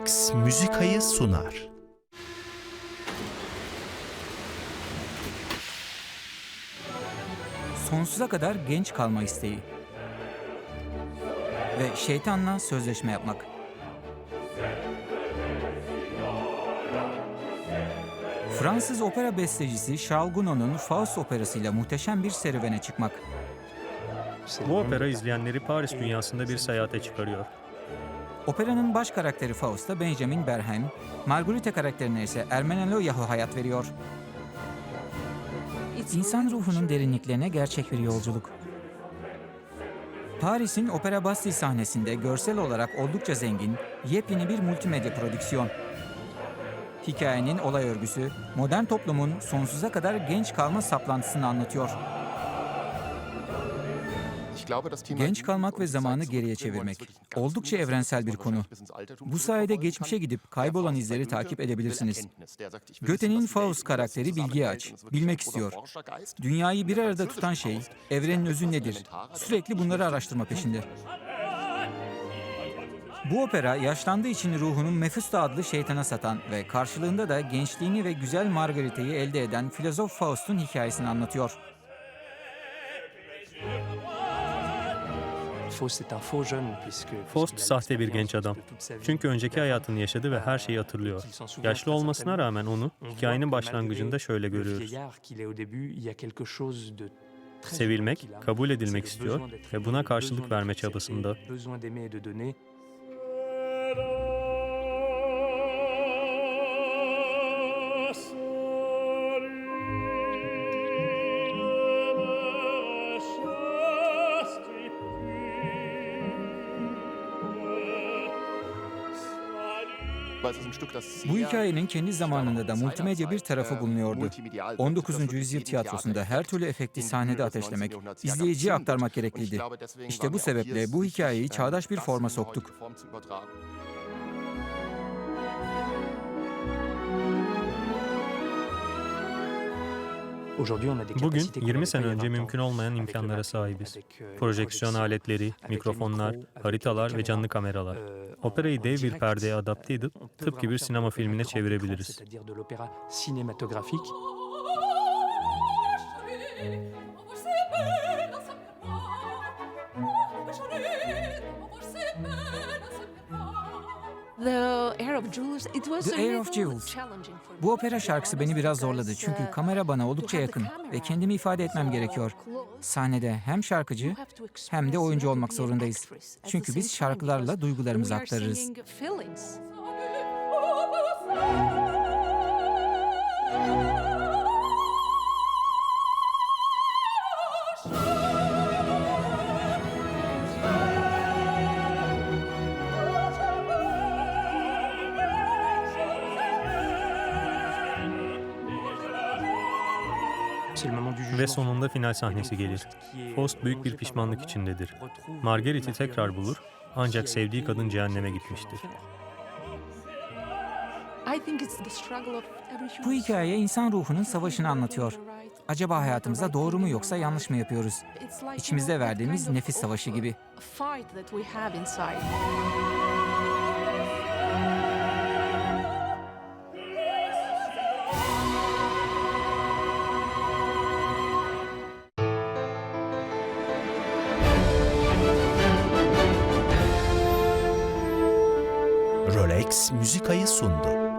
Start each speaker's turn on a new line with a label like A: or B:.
A: Rolex Müzikayı sunar.
B: sonsuza kadar genç kalma isteği ve şeytanla sözleşme yapmak. Fransız opera bestecisi Charles Gounod'un Faust operasıyla muhteşem bir serüvene çıkmak.
C: Bu opera izleyenleri Paris dünyasında bir seyahate çıkarıyor.
B: Operanın baş karakteri Faust'a Benjamin Berheim, Marguerite karakterine ise Ermenelo Yahu hayat veriyor. İnsan ruhunun derinliklerine gerçek bir yolculuk. Paris'in Opera Bastille sahnesinde görsel olarak oldukça zengin, yepyeni bir multimedya prodüksiyon. Hikayenin olay örgüsü, modern toplumun sonsuza kadar genç kalma saplantısını anlatıyor.
D: Genç kalmak ve zamanı geriye çevirmek. Oldukça evrensel bir konu.
B: Bu sayede geçmişe gidip kaybolan izleri takip edebilirsiniz. Goethe'nin Faust karakteri bilgiye aç, bilmek istiyor. Dünyayı bir arada tutan şey, evrenin özü nedir? Sürekli bunları araştırma peşinde. Bu opera yaşlandığı için ruhunu Mephisto adlı şeytana satan ve karşılığında da gençliğini ve güzel Margarita'yı elde eden filozof Faust'un hikayesini anlatıyor.
C: Faust sahte bir genç adam. Çünkü önceki hayatını yaşadı ve her şeyi hatırlıyor. Yaşlı olmasına rağmen onu hikayenin başlangıcında şöyle görüyoruz. Sevilmek, kabul edilmek istiyor ve buna karşılık verme çabasında.
B: Bu hikayenin kendi zamanında da multimedya bir tarafı bulunuyordu. 19. yüzyıl tiyatrosunda her türlü efekti sahnede ateşlemek, izleyiciye aktarmak gerekliydi. İşte bu sebeple bu hikayeyi çağdaş bir forma soktuk.
C: Bugün 20 sene önce mümkün olmayan imkanlara sahibiz. Projeksiyon aletleri, mikrofonlar, haritalar ve canlı kameralar. Operayı dev bir perdeye adapte edip tıpkı bir sinema filmine çevirebiliriz.
E: The Air of Jewels, it was
B: The Air of
E: little
B: Jewels.
E: challenging for me
B: Bu opera şarkısı beni biraz zorladı çünkü
E: uh,
B: kamera bana oldukça yakın ve kendimi ifade etmem gerekiyor. Sahnede hem şarkıcı
E: You have to express,
B: hem de oyuncu
E: have to
B: olmak zorundayız. Çünkü biz şarkılarla duygularımızı aktarırız.
C: Ve sonunda final sahnesi gelir. Faust büyük bir pişmanlık içindedir. Marguerite'i tekrar bulur ancak sevdiği kadın cehenneme gitmiştir.
E: Of every
B: Bu hikaye insan ruhunun savaşını anlatıyor. Acaba hayatımızda doğru mu yoksa yanlış mı yapıyoruz? İçimizde verdiğimiz nefis savaşı gibi.
A: Rolex Müzikayı sundu.